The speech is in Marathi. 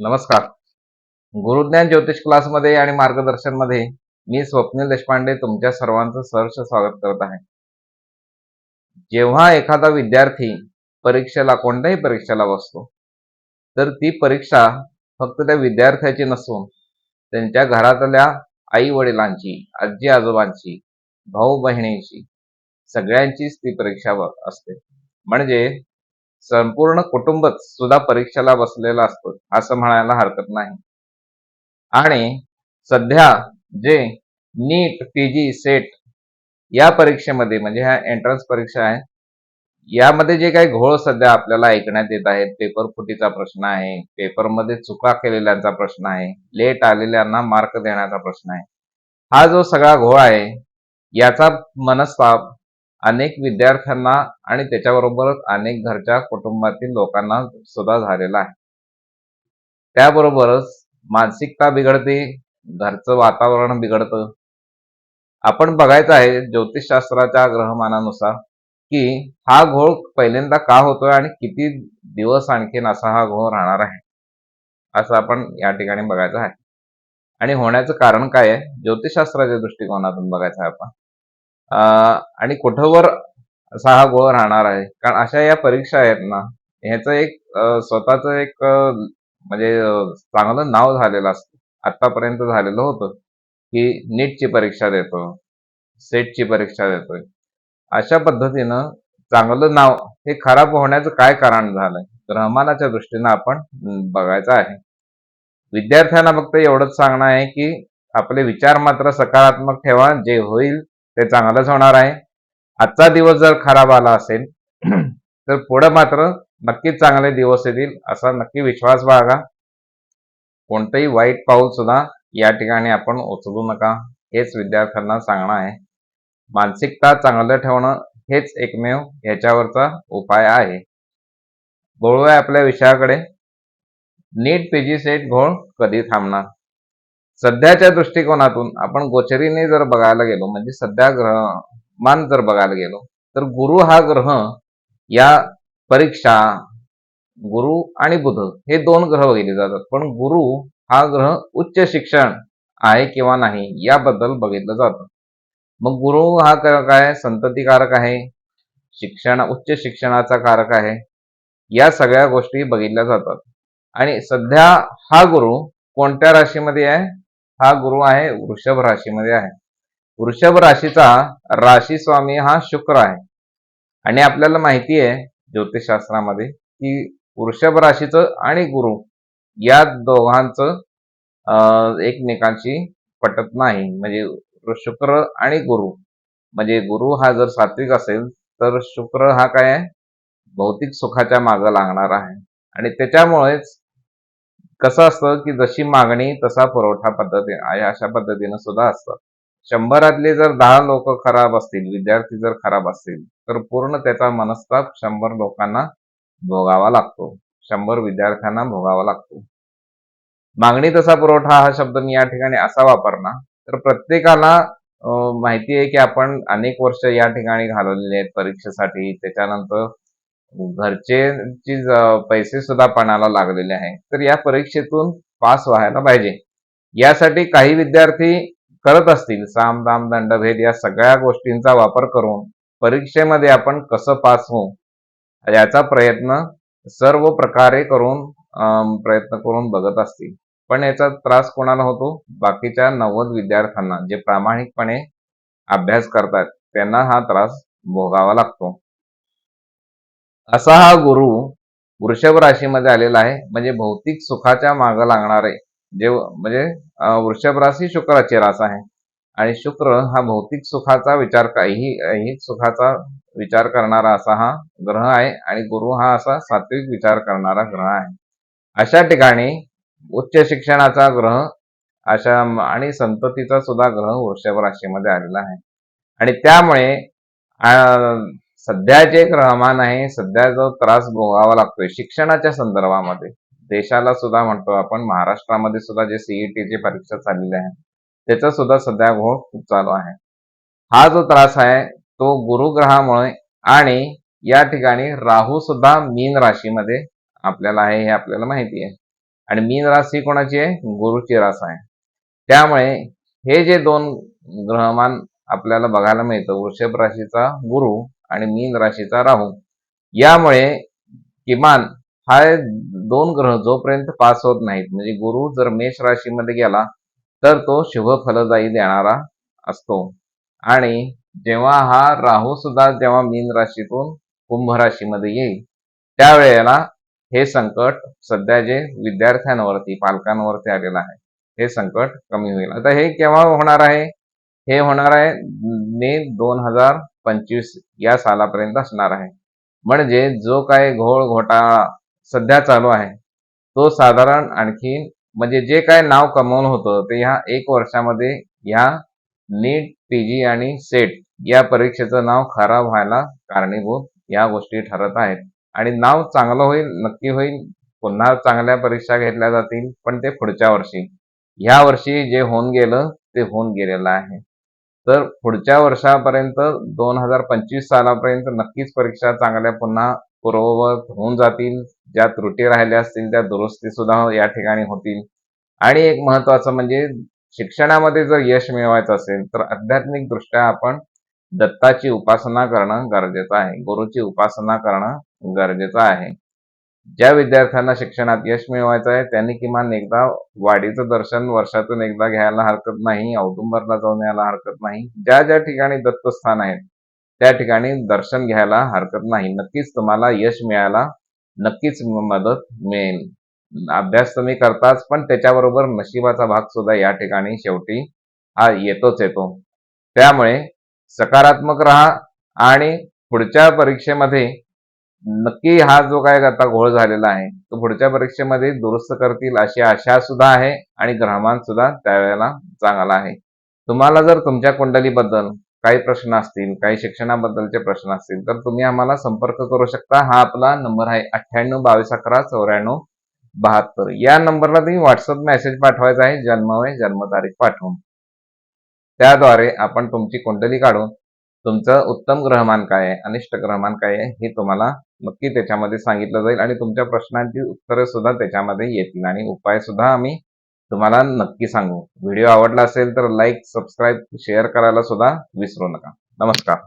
नमस्कार. गुरुज्ञान ज्योतिष क्लासमध्ये आणि मार्गदर्शनमध्ये मी स्वप्नील देशपांडे तुमच्या सर्वांचं सहर्ष स्वागत करत आहे. जेव्हा एखादा विद्यार्थी परीक्षेला कोणत्याही परीक्षेला बसतो तर ती परीक्षा फक्त त्या विद्यार्थ्याची नसून त्यांच्या घरातल्या आई वडिलांची आजी आजोबांची भाऊ बहिणींची सगळ्यांचीच ती परीक्षा असते. म्हणजे संपूर्ण कुटुंबच सुद्धा परीक्षेला बसलेला असतो असं म्हणायला हरकत नाही. आणि सध्या जे नीट पीजी सेट या परीक्षेमध्ये म्हणजे ह्या एंट्रन्स परीक्षा आहे यामध्ये जे काही घोळ सध्या आपल्याला ऐकण्यात येत आहेत पेपर फुटीचा प्रश्न आहे पेपरमध्ये चुका केलेल्यांचा प्रश्न आहे लेट आलेल्यांना मार्क देण्याचा प्रश्न आहे. हा जो सगळा घोळ आहे याचा मनस्ताप अनेक विद्यार्थ्यांना आणि त्याच्याबरोबरच अनेक घरच्या कुटुंबातील लोकांना सुद्धा झालेला आहे. त्याबरोबरच मानसिकता बिघडते घरचं वातावरण बिघडतं. आपण बघायचं आहे ज्योतिषशास्त्राच्या ग्रहमानानुसार की हा घोळ पहिल्यांदा का होतोय आणि किती दिवस आणखीन असा हा घोळ राहणार आहे? असं आपण या ठिकाणी बघायचं आहे. आणि होण्याचं कारण काय आहे? ज्योतिषशास्त्राच्या दृष्टिकोनातून बघायचं आहे आपण. आणि कुठवर सहा गोळ राहणार आहे? कारण अशा या परीक्षा आहेत ना ह्याचं एक स्वतःच एक म्हणजे चांगलं नाव झालेलं असतं. आतापर्यंत झालेलं होतं की नीटची परीक्षा देतो सेटची परीक्षा देतोय. अशा पद्धतीनं चांगलं नाव हे खराब होण्याचं काय कारण झालंय? ग्रहमानाच्या दृष्टीनं आपण बघायचं आहे. विद्यार्थ्यांना फक्त एवढंच सांगणं आहे की आपले विचार मात्र सकारात्मक ठेवा जे होईल ते चांगलंच होणार आहे. आजचा दिवस जर खराब आला असेल तर पुढं मात्र नक्कीच चांगले दिवस येतील असा नक्की विश्वास बाळगा. कोणतंही वाईट पाऊल सुद्धा या ठिकाणी आपण उचलू नका हेच विद्यार्थ्यांना सांगणं आहे. मानसिकता चांगलं ठेवणं हेच एकमेव याच्यावरचा उपाय आहे. गोळूया आपल्या विषयाकडे. नीट पीजी सेट घोळ कधी थांबणार? सध्याच्या दृष्टिकोनातून आपण गोचरीने जर बघायला गेलो म्हणजे सध्या ग्रहमान जर बघायला गेलो तर गुरु हा ग्रह या परीक्षा गुरु आणि बुध हे दोन ग्रह बघितले जातात. पण गुरु हा ग्रह उच्च शिक्षण आहे किंवा नाही याबद्दल बघितलं जातं. मग गुरु हा क- काय? संततिकारक आहे शिक्षण उच्च शिक्षणाचा कारक आहे या सगळ्या गोष्टी बघितल्या जातात. आणि सध्या हा गुरु कोणत्या राशीमध्ये आहे? हा गुरु आहे वृषभ राशीमध्ये आहे. वृषभ राशीचा राशी स्वामी हा शुक्र आहे. आणि आपल्याला माहिती आहे ज्योतिषशास्त्रामध्ये की वृषभ राशीचं आणि गुरु या दोघांचं अं, एकमेकांशी पटत नाही. म्हणजे शुक्र आणि गुरु. म्हणजे गुरु हा जर सात्विक असेल तर शुक्र हा काय आहे? भौतिक सुखाच्या मागं लागणार आहे. आणि त्याच्यामुळेच कसं असतं की जशी मागणी तसा पुरवठा पद्धती आहे अशा पद्धतीनं सुद्धा असतं. शंभरातले जर दहा लोक खराब असतील विद्यार्थी जर खराब असतील तर पूर्ण त्याचा मनस्ताप शंभर लोकांना भोगावा लागतो. शंभर विद्यार्थ्यांना भोगावा लागतो. मागणी तसा पुरवठा हा शब्द मी या ठिकाणी असा वापरला तर प्रत्येकाला माहिती आहे की आपण अनेक वर्ष या ठिकाणी घालवलेले आहेत परीक्षेसाठी. त्याच्यानंतर घरचे पैसे सुद्धा पणाला लागलेले आहेत. तर या परीक्षेतून पास व्हायला पाहिजे. यासाठी काही विद्यार्थी करत असतील. साम दाम दंडभेद या सगळ्या गोष्टींचा वापर करून परीक्षेमध्ये आपण कसं पास होऊ याचा प्रयत्न सर्व प्रकारे करून प्रयत्न करून बघत असतील. पण याचा त्रास कोणाला होतो? बाकीच्या नव्वद विद्यार्थ्यांना जे प्रामाणिकपणे अभ्यास करतात त्यांना हा त्रास भोगावा लागतो. असा हा गुरु वृषभ राशीमध्ये आलेला आहे. म्हणजे भौतिक सुखाच्या मागं लागणारे जे म्हणजे वृषभ राशी शुक्राची रास आहे. आणि शुक्र हा भौतिक सुखाचा विचार काही ही सुखाचा विचार करणारा असा हा ग्रह आहे. आणि गुरु हा असा सात्विक विचार करणारा ग्रह आहे. अशा ठिकाणी उच्च शिक्षणाचा ग्रह अशा आणि संततीचा सुद्धा ग्रह वृषभ राशीमध्ये आलेला आहे. आणि त्यामुळे सध्याचे सध्या जे आहे. सध्या जो त्रास भोगावा लागतोय शिक्षणाच्या संदर्भामध्ये देशाला सुद्धा म्हणतो आपण महाराष्ट्रामध्ये सुद्धा जे सीईटीची परीक्षा चाललेली आहे त्याचा सुद्धा सध्या घोळ खूप चालू आहे. हा जो त्रास आहे तो गुरुग्रहामुळे आणि या ठिकाणी राहू सुद्धा मीन राशीमध्ये आपल्याला आहे हे आपल्याला माहिती आहे. आणि मीन राशी कोणाची आहे? गुरुची रास आहे. त्यामुळे हे जे दोन ग्रहमान आपल्याला बघायला मिळतं वृषभ राशीचा गुरु आणि मीन राशीचा राहू. यामुळे किमान हा दोन ग्रह जोपर्यंत पास होत नाहीत म्हणजे गुरु जर मेष राशीमध्ये गेला तर तो शुभ फलदायी देणारा असतो. आणि जेव्हा हा राहू सुद्धा जेव्हा मीन राशीतून कुंभ राशीमध्ये येईल त्यावेळेला हे संकट सध्या जे विद्यार्थ्यांवरती पालकांवरती आलेलं आहे हे संकट कमी होईल. आता हे केव्हा होणार आहे? हे होणार आहे मे दोन हजार पंचवीस या सालापर्यंत असणार आहे. म्हणजे जो काय घोळ घोटाळा सध्या चालू आहे तो साधारण आणखी म्हणजे जे काय नाव कमवलं होतं ते ह्या एक वर्षामध्ये ह्या नीट पीजी आणि सेट या परीक्षेचं नाव खराब व्हायला कारणीभूत या गोष्टी ठरत आहेत. आणि नाव चांगलं होईल नक्की होईल पुन्हा चांगल्या परीक्षा घेतल्या जातील पण ते पुढच्या वर्षी. ह्या वर्षी जे होऊन गेलं ते होऊन गेलेलं आहे. तर पुढच्या वर्षापर्यंत दोन हजार पंचवीस सालापर्यंत नक्कीच परीक्षा चांगल्या पुन्हा पूर्ववत होऊन जातील. ज्या त्रुटी राहिल्या असतील त्या दुरुस्ती सुद्धा या ठिकाणी होतील. आणि एक महत्वाचं म्हणजे शिक्षणामध्ये जर यश मिळवायचं असेल तर आध्यात्मिक दृष्ट्या आपण दत्ताची उपासना करणं गरजेचं आहे. गुरुची उपासना करणं गरजेचं आहे. ज्या विद्यार्थ्यांना शिक्षणात यश मिळवायचं आहे त्यांनी किमान एकदा वाडीचं दर्शन वर्षातून एकदा घ्यायला हरकत नाही औदुंबरला जाऊन यायला हरकत नाही. ज्या ज्या ठिकाणी दत्तस्थान आहेत त्या ठिकाणी दर्शन घ्यायला हरकत नाही. नक्कीच तुम्हाला यश मिळायला नक्कीच मदत मिळेल. अभ्यास तुम्ही करताच पण त्याच्याबरोबर नशिबाचा भाग सुद्धा या ठिकाणी शेवटी हा येतोच येतो. त्यामुळे सकारात्मक राहा आणि पुढच्या परीक्षेमध्ये नक्की हा जो काय आता घोळ झालेला आहे तो पुढच्या परीक्षेमध्ये दुरुस्त करतील अशी आशा सुद्धा आहे आणि ग्रहमान सुद्धा त्यावेळेला चांगला आहे. तुम्हाला जर तुमच्या कुंडलीबद्दल काही प्रश्न असतील काही शिक्षणाबद्दलचे प्रश्न असतील तर तुम्ही आम्हाला संपर्क करू शकता. हा आपला नंबर आहे अठ्ठ्याण्णव बावीस अकरा चौऱ्याण्णव बहात्तर. या नंबरला तुम्ही व्हॉट्सअप मेसेज पाठवायचा आहे. जन्म जन्मवय जन्मतारीख पाठवून. त्याद्वारे आपण तुमची कुंडली काढून तुमचं उत्तम ग्रहमान काय आहे अनिष्ट ग्रहमान काय आहे हे तुम्हाला नक्की त्याच्यामध्ये सांगितलं जाईल आणि तुमच्या प्रश्नांची उत्तरे सुद्धा त्याच्यामध्ये येतील. आणि उपाय सुद्धा आम्ही तुम्हाला नक्की सांगू. व्हिडिओ आवडला असेल तर लाईक सबस्क्राईब शेअर करायला सुद्धा विसरू नका. नमस्कार.